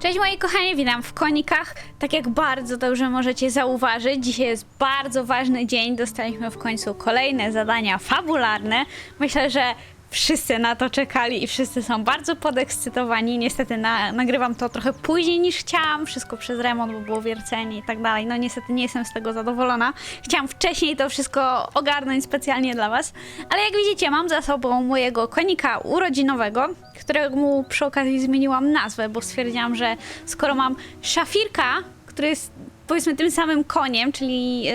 Cześć moi kochani, witam w Konikach. Tak jak bardzo dobrze możecie zauważyć, dzisiaj jest bardzo ważny dzień. Dostaliśmy w końcu kolejne zadania fabularne. Myślę, że wszyscy na to czekali i wszyscy są bardzo podekscytowani. Niestety na, nagrywam to trochę później niż chciałam. Wszystko przez remont, bo było wiercenie i tak dalej. No niestety nie jestem z tego zadowolona. Chciałam wcześniej to wszystko ogarnąć specjalnie dla was. Ale jak widzicie, mam za sobą mojego konika urodzinowego, któremu przy okazji zmieniłam nazwę, bo stwierdziłam, że skoro mam szafirka, który jest powiedzmy tym samym koniem, czyli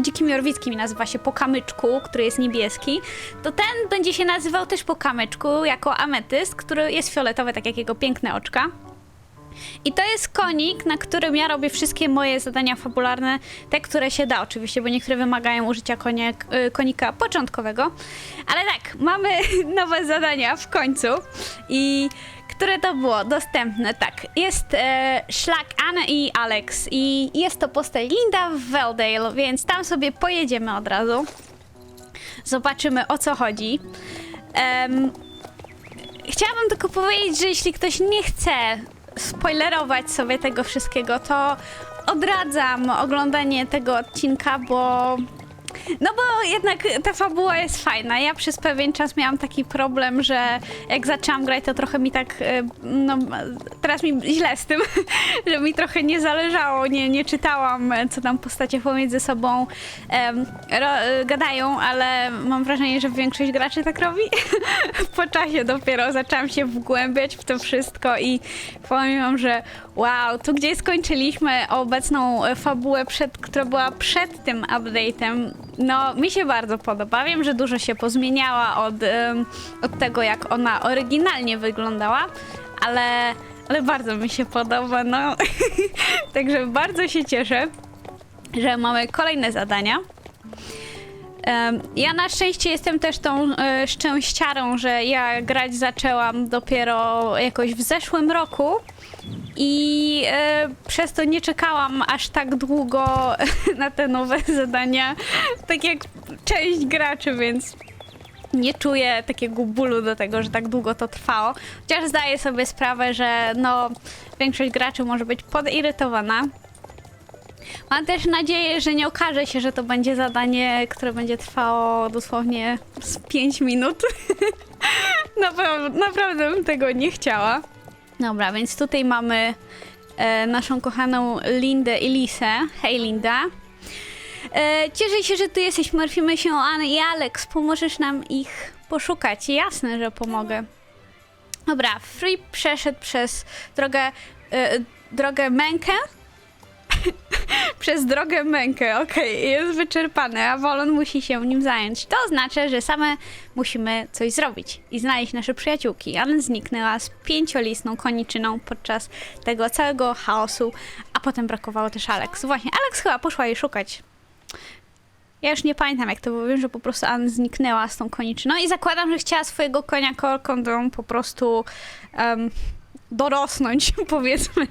dzikim jorwickim nazywa się po kamyczku, który jest niebieski, to ten będzie się nazywał też po kamyczku jako ametyst, który jest fioletowy, tak jak jego piękne oczka. I to jest konik, na którym ja robię wszystkie moje zadania fabularne, te, które się da oczywiście, bo niektóre wymagają użycia konia, y, konika początkowego. Ale tak, mamy nowe zadania w końcu i które to było dostępne, tak. Jest e, szlak Anna i Alex i jest to postać Linda w Veldale, więc tam sobie pojedziemy od razu. Zobaczymy o co chodzi. Em, Chciałabym tylko powiedzieć, że jeśli ktoś nie chce spoilerować sobie tego wszystkiego, to odradzam oglądanie tego odcinka, bo. No bo jednak ta fabuła jest fajna. Ja przez pewien czas miałam taki problem, że jak zaczęłam grać, to trochę mi tak, e, no teraz mi źle z tym, że mi trochę nie zależało, nie, nie czytałam, co tam postacie pomiędzy sobą ro, gadają, ale mam wrażenie, że większość graczy tak robi. po czasie dopiero zaczęłam się wgłębiać w to wszystko i powiem że wow, tu gdzie skończyliśmy obecną fabułę, przed, która była przed tym update'em, no mi się bardzo podoba. Wiem, że dużo się pozmieniała od, od tego, jak ona oryginalnie wyglądała, ale, ale bardzo mi się podoba, no. Także bardzo się cieszę, że mamy kolejne zadania. Ja na szczęście jestem też tą e, szczęściarą, że ja grać zaczęłam dopiero jakoś w zeszłym roku i e, przez to nie czekałam aż tak długo na te nowe zadania, tak jak część graczy, więc nie czuję takiego bólu do tego, że tak długo to trwało. Chociaż zdaję sobie sprawę, że no, większość graczy może być podirytowana. Mam też nadzieję, że nie okaże się, że to będzie zadanie, które będzie trwało dosłownie z 5 minut. naprawdę, naprawdę bym tego nie chciała. Dobra, więc tutaj mamy e, naszą kochaną Lindę i Lisę. Hej Linda. E, cieszę się, że tu jesteś. Martwimy się o Anę i Alex. Pomożesz nam ich poszukać. Jasne, że pomogę. Dobra, Free przeszedł przez drogę, e, drogę mękę. przez drogę mękę, okej, jest wyczerpany, a Wolon musi się nim zająć. To oznacza, że same musimy coś zrobić i znaleźć nasze przyjaciółki. Anna zniknęła z pięciolistną koniczyną podczas tego całego chaosu, a potem brakowało też Alex. Właśnie, Alex chyba poszła jej szukać. Ja już nie pamiętam jak to było, wiem, że po prostu Anna zniknęła z tą koniczyną i zakładam, że chciała swojego konia Korkondą po prostu em, dorosnąć, powiedzmy.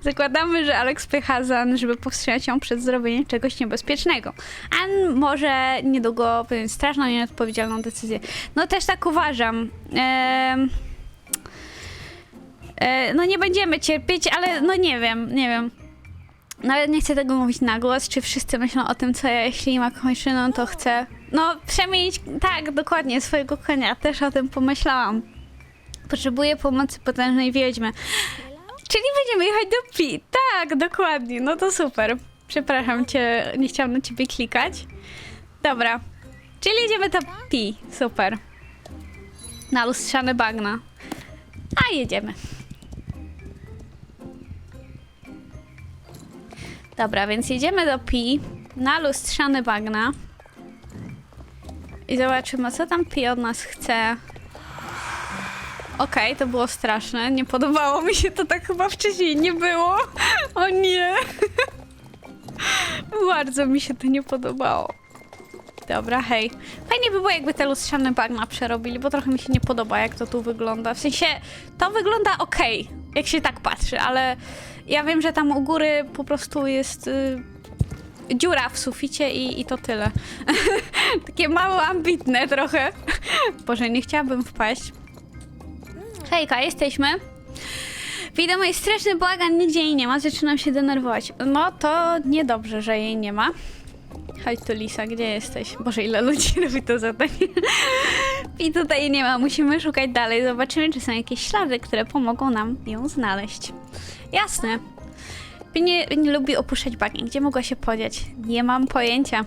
Zakładamy, że Alex pycha za Ann, żeby powstrzymać ją przed zrobieniem czegoś niebezpiecznego. Ann może niedługo podjąć straszną, nieodpowiedzialną decyzję. No też tak uważam. E, no nie będziemy cierpieć, ale no nie wiem, nie wiem. Nawet nie chcę tego mówić na głos, czy wszyscy myślą o tym, co ja, jeśli ma kończyną, to chcę, no przemienić, tak, dokładnie, swojego konia. Też o tym pomyślałam. Potrzebuję pomocy potężnej wiedźmy. Czyli będziemy jechać do Pi. Tak, dokładnie. No to super. Przepraszam cię, nie chciałam na ciebie klikać. Dobra. Czyli jedziemy do Pi. Super. Na lustrzane bagna. A jedziemy. Dobra, więc jedziemy do Pi na lustrzane bagna. I zobaczymy, co tam Pi od nas chce. Okej, to było straszne. Nie podobało mi się to tak chyba wcześniej nie było. O nie. Bardzo mi się to nie podobało. Dobra, hej. Fajnie by było, jakby te lustrzane bagna przerobili, bo trochę mi się nie podoba, jak to tu wygląda. W sensie, to wygląda okej, jak się tak patrzy, ale ja wiem, że tam u góry po prostu jest y, dziura w suficie i, i to tyle. Takie mało ambitne trochę. Boże, nie chciałabym wpaść. Hejka, jesteśmy. Wiadomo, jest straszny bałagan, nigdzie jej nie ma, zaczynam się denerwować. No to niedobrze, że jej nie ma. Chodź tu Lisa, gdzie jesteś? Boże, ile ludzi robi to zadanie. I tutaj nie ma, musimy szukać dalej. Zobaczymy, czy są jakieś ślady, które pomogą nam ją znaleźć. Jasne. Nie, nie lubi opuszczać bagien. Gdzie mogła się podziać? Nie mam pojęcia.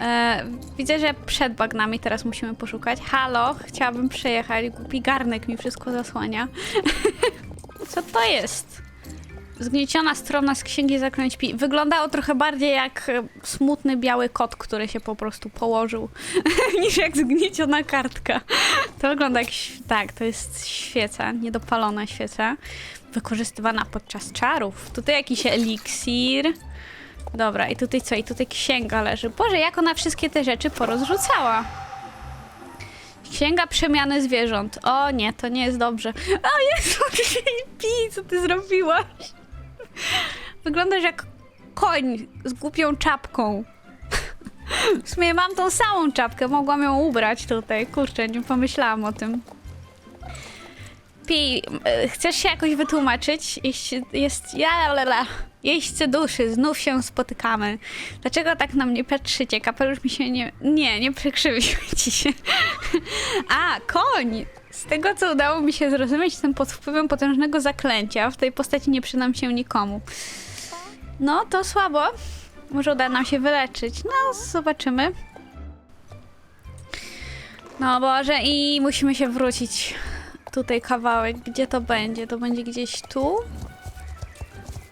E, widzę, że przed bagnami teraz musimy poszukać. Halo, chciałabym przejechać. Głupi garnek mi wszystko zasłania. Co to jest? Zgnieciona strona z księgi zaklęć. Wyglądało trochę bardziej jak e, smutny biały kot, który się po prostu położył, niż jak zgnieciona kartka. To wygląda jak. Tak, to jest świeca, niedopalona świeca, wykorzystywana podczas czarów. Tutaj jakiś eliksir. Dobra, i tutaj co? I tutaj księga leży. Boże, jak ona wszystkie te rzeczy porozrzucała. Księga przemiany zwierząt. O nie, to nie jest dobrze. O Jezu, Pi, co ty zrobiłaś? Wyglądasz jak koń z głupią czapką. W sumie mam tą samą czapkę, mogłam ją ubrać tutaj. Kurczę, nie pomyślałam o tym. Pi, e, chcesz się jakoś wytłumaczyć? Jeśli jest... Ja, lela. Jeźdźcy duszy, znów się spotykamy. Dlaczego tak na mnie patrzycie? Kapelusz mi się nie... Nie, nie przekrzywił ci się. A, koń! Z tego, co udało mi się zrozumieć, jestem pod wpływem potężnego zaklęcia. W tej postaci nie przydam się nikomu. No, to słabo. Może uda nam się wyleczyć. No, zobaczymy. No Boże, i musimy się wrócić tutaj kawałek. Gdzie to będzie? To będzie gdzieś tu?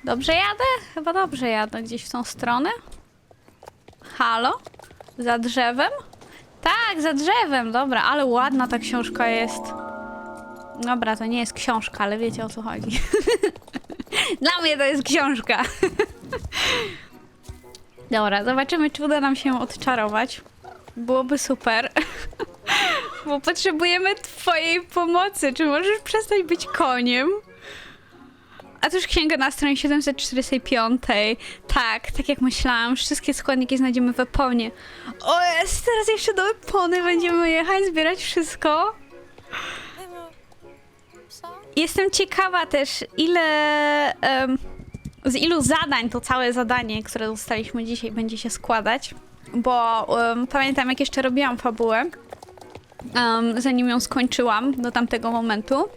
Dobrze jadę? Chyba dobrze jadę. Gdzieś w tą stronę? Halo? Za drzewem? Tak, za drzewem. Dobra, ale ładna ta książka jest. Dobra, to nie jest książka, ale wiecie o co chodzi. Dla mnie to jest książka. Dobra, zobaczymy, czy uda nam się odczarować. Byłoby super. Bo potrzebujemy twojej pomocy. Czy możesz przestać być koniem? A to już księga na stronie 745. Tak, tak jak myślałam, wszystkie składniki znajdziemy w Eponie. O jest, teraz jeszcze do Epony będziemy jechać, zbierać wszystko. Jestem ciekawa też, ile. z ilu zadań to całe zadanie, które dostaliśmy dzisiaj, będzie się składać. Bo pamiętam, jak jeszcze robiłam fabułę, em, zanim ją skończyłam do tamtego momentu,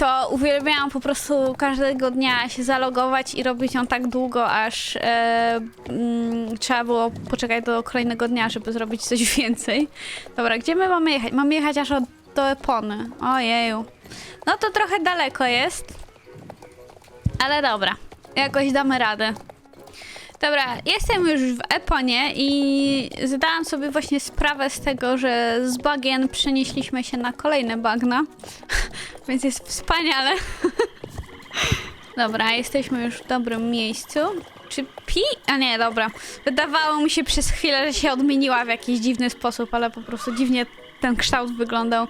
to uwielbiałam po prostu każdego dnia się zalogować i robić ją tak długo, aż e, mm, trzeba było poczekać do kolejnego dnia, żeby zrobić coś więcej. Dobra, gdzie my mamy jechać? Mamy jechać aż od, do Epony. Ojeju. No to trochę daleko jest. Ale dobra, jakoś damy radę. Dobra, jestem już w Eponie i zdałam sobie właśnie sprawę z tego, że z bagien przenieśliśmy się na kolejne bagna, więc jest wspaniale. Dobra, jesteśmy już w dobrym miejscu. Czy pi? A nie, dobra. Wydawało mi się przez chwilę, że się odmieniła w jakiś dziwny sposób, ale po prostu dziwnie ten kształt wyglądał.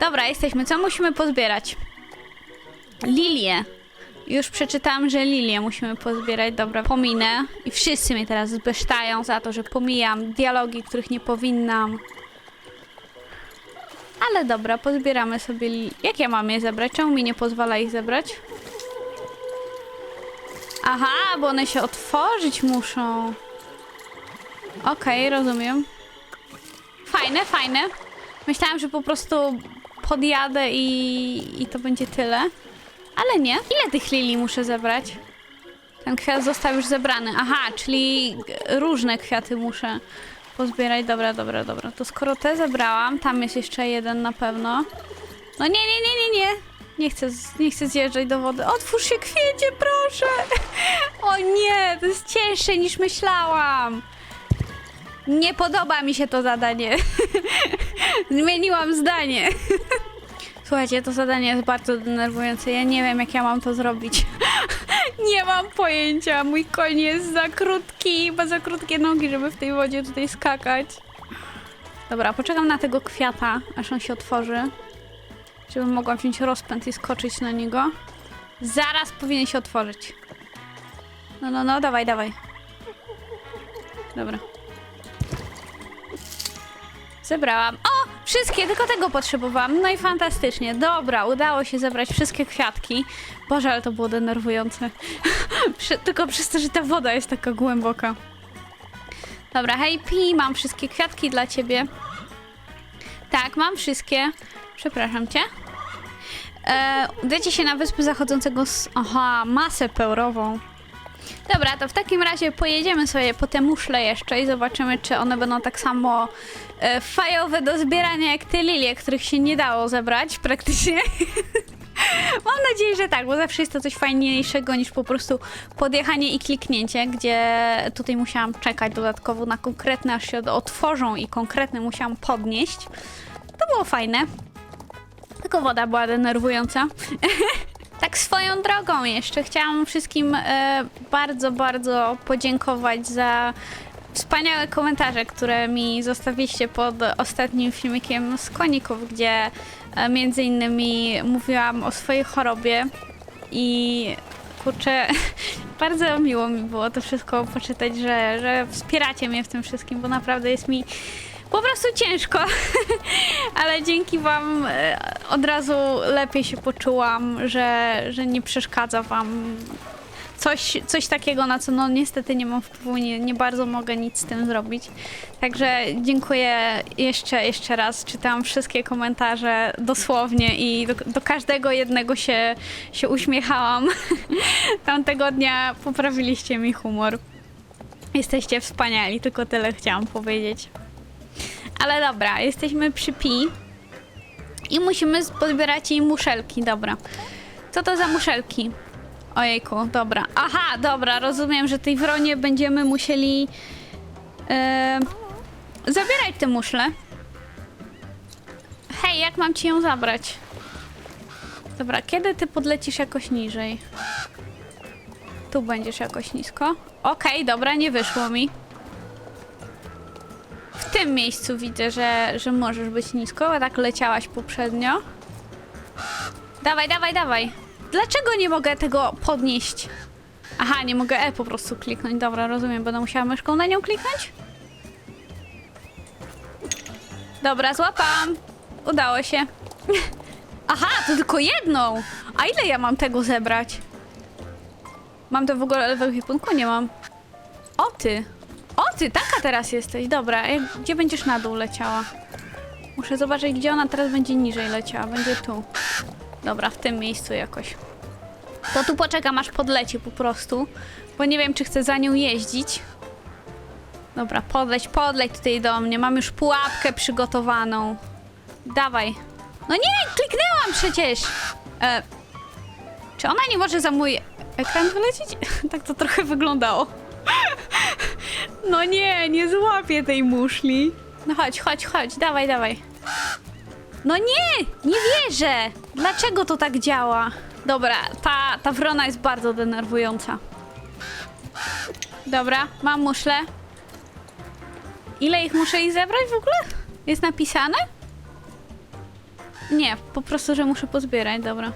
Dobra, jesteśmy. Co musimy pozbierać? Lilię. Już przeczytałam, że lilię musimy pozbierać. Dobra, pominę. I wszyscy mnie teraz zbesztają za to, że pomijam dialogi, których nie powinnam. Ale dobra, pozbieramy sobie li... Jak ja mam je zebrać? Czemu mi nie pozwala ich zebrać? Aha, bo one się otworzyć muszą. Okej, rozumiem. Fajne, fajne. Myślałam, że po prostu podjadę i, i to będzie tyle. Ale nie. Ile tych lilii muszę zebrać? Ten kwiat został już zebrany. Aha, czyli różne kwiaty muszę pozbierać. Dobra, dobra, dobra. To skoro te zebrałam, tam jest jeszcze jeden na pewno. No nie, nie, nie, nie, nie. Nie chcę, nie chcę zjeżdżać do wody. Otwórz się kwiecie, proszę. O nie, to jest cięższe niż myślałam. Nie podoba mi się to zadanie. Zmieniłam zdanie. Słuchajcie, to zadanie jest bardzo denerwujące. Ja nie wiem, jak ja mam to zrobić. nie mam pojęcia. Mój koń jest za krótki, ma za krótkie nogi, żeby w tej wodzie tutaj skakać. Dobra, poczekam na tego kwiata, aż on się otworzy. Żebym mogła wziąć rozpęd i skoczyć na niego. Zaraz powinien się otworzyć. No, no, no, dawaj, dawaj. Dobra. Zebrałam. O! Wszystkie, tylko tego potrzebowałam. No i fantastycznie. Dobra, udało się zebrać wszystkie kwiatki. Boże, ale to było denerwujące. Tylko przez to, że ta woda jest taka głęboka. Dobra, hej Pi, mam wszystkie kwiatki dla ciebie. Tak, mam wszystkie. Przepraszam cię. E, udajcie się na wyspę zachodzącego z... Aha, masę pełrową. Dobra, to w takim razie pojedziemy sobie po te muszle jeszcze i zobaczymy, czy one będą tak samo e, fajowe do zbierania jak te lilie, których się nie dało zebrać praktycznie. Mam nadzieję, że tak, bo zawsze jest to coś fajniejszego niż po prostu podjechanie i kliknięcie, gdzie tutaj musiałam czekać dodatkowo na konkretne, aż się otworzą i konkretne musiałam podnieść. To było fajne. Tylko woda była denerwująca. tak swoją drogą jeszcze chciałam wszystkim e, bardzo, bardzo podziękować za wspaniałe komentarze, które mi zostawiliście pod ostatnim filmikiem z koników, gdzie e, między innymi mówiłam o swojej chorobie i kurczę, bardzo miło mi było to wszystko poczytać, że, że wspieracie mnie w tym wszystkim, bo naprawdę jest mi po prostu ciężko, ale dzięki Wam e, od razu lepiej się poczułam, że, że nie przeszkadza Wam coś, coś takiego, na co no niestety nie mam wpływu, nie, nie bardzo mogę nic z tym zrobić. Także dziękuję jeszcze, jeszcze raz. Czytałam wszystkie komentarze dosłownie i do, do każdego jednego się, się uśmiechałam. Tamtego dnia poprawiliście mi humor. Jesteście wspaniali, tylko tyle chciałam powiedzieć. Ale dobra, jesteśmy przy Pi. I musimy pozbierać jej muszelki, dobra. Co to za muszelki? Ojejku, dobra. Aha, dobra, rozumiem, że tej wronie będziemy musieli e, zabierać te muszle. Hej, jak mam ci ją zabrać? Dobra, kiedy ty podlecisz jakoś niżej? Tu będziesz jakoś nisko. Okej, dobra, nie wyszło mi. W tym miejscu widzę, że, że możesz być nisko, bo tak leciałaś poprzednio. Dawaj, dawaj, dawaj. Dlaczego nie mogę tego podnieść? Aha, nie mogę E po prostu kliknąć. Dobra, rozumiem, będę musiała myszką na nią kliknąć? Dobra, złapałam. Udało się. Aha, to tylko jedną. A ile ja mam tego zebrać? Mam to w ogóle w ekwipunku? Nie mam. O ty. O ty, taka teraz jesteś. Dobra, jak, gdzie będziesz na dół leciała? Muszę zobaczyć, gdzie ona teraz będzie niżej leciała. Będzie tu. Dobra, w tym miejscu jakoś. To tu poczekam, aż podleci po prostu, bo nie wiem, czy chcę za nią jeździć. Dobra, podleć, podleć tutaj do mnie. Mam już pułapkę przygotowaną. Dawaj. No nie, kliknęłam przecież! E, czy ona nie może za mój ekran wylecieć? tak to trochę wyglądało. no nie, nie złapię tej muszli. No chodź, chodź, chodź, dawaj, dawaj. No nie, nie wierzę. Dlaczego to tak działa? Dobra, ta, ta wrona jest bardzo denerwująca. Dobra, mam muszle. Ile ich muszę ich zebrać w ogóle? Jest napisane? Nie, po prostu, że muszę pozbierać, dobra.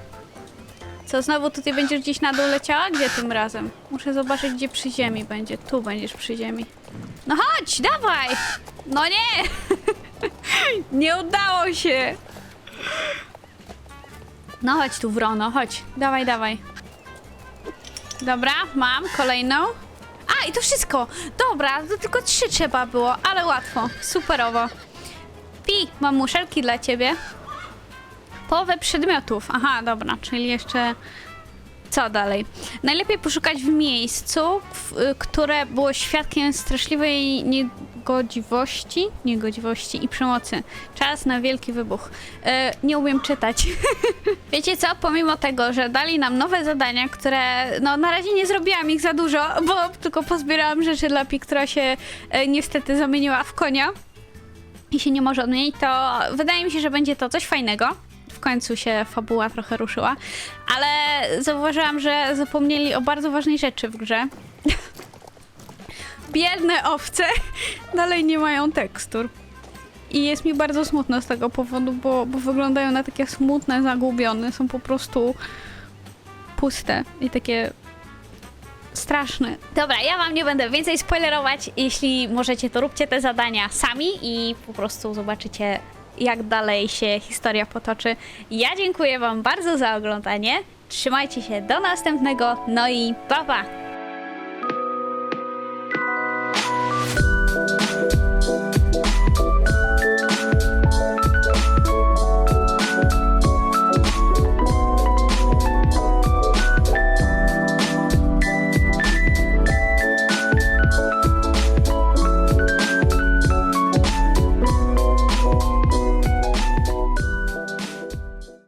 Co, znowu tutaj będziesz gdzieś na dół leciała? Gdzie tym razem? Muszę zobaczyć, gdzie przy ziemi będzie. Tu będziesz przy ziemi. No chodź, dawaj! No nie! nie udało się! No chodź tu, Wrono, chodź. Dawaj, dawaj. Dobra, mam kolejną. A, i to wszystko! Dobra, to tylko trzy trzeba było, ale łatwo. Superowo. Pi, mam muszelki dla ciebie. Połowę przedmiotów. Aha, dobra, czyli jeszcze... Co dalej? Najlepiej poszukać w miejscu, w, y, które było świadkiem straszliwej niegodziwości, niegodziwości i przemocy. Czas na wielki wybuch. E, nie umiem czytać. Wiecie co? Pomimo tego, że dali nam nowe zadania, które no na razie nie zrobiłam ich za dużo, bo tylko pozbierałam rzeczy dla Pi, która się e, niestety zamieniła w konia i się nie może odmienić, to wydaje mi się, że będzie to coś fajnego. W końcu się fabuła trochę ruszyła, ale zauważyłam, że zapomnieli o bardzo ważnej rzeczy w grze. Biedne owce dalej nie mają tekstur. I jest mi bardzo smutno z tego powodu, bo, bo wyglądają na takie smutne, zagubione. Są po prostu puste i takie straszne. Dobra, ja wam nie będę więcej spoilerować. Jeśli możecie, to róbcie te zadania sami i po prostu zobaczycie jak dalej się historia potoczy. Ja dziękuję Wam bardzo za oglądanie. Trzymajcie się do następnego. No i pa pa!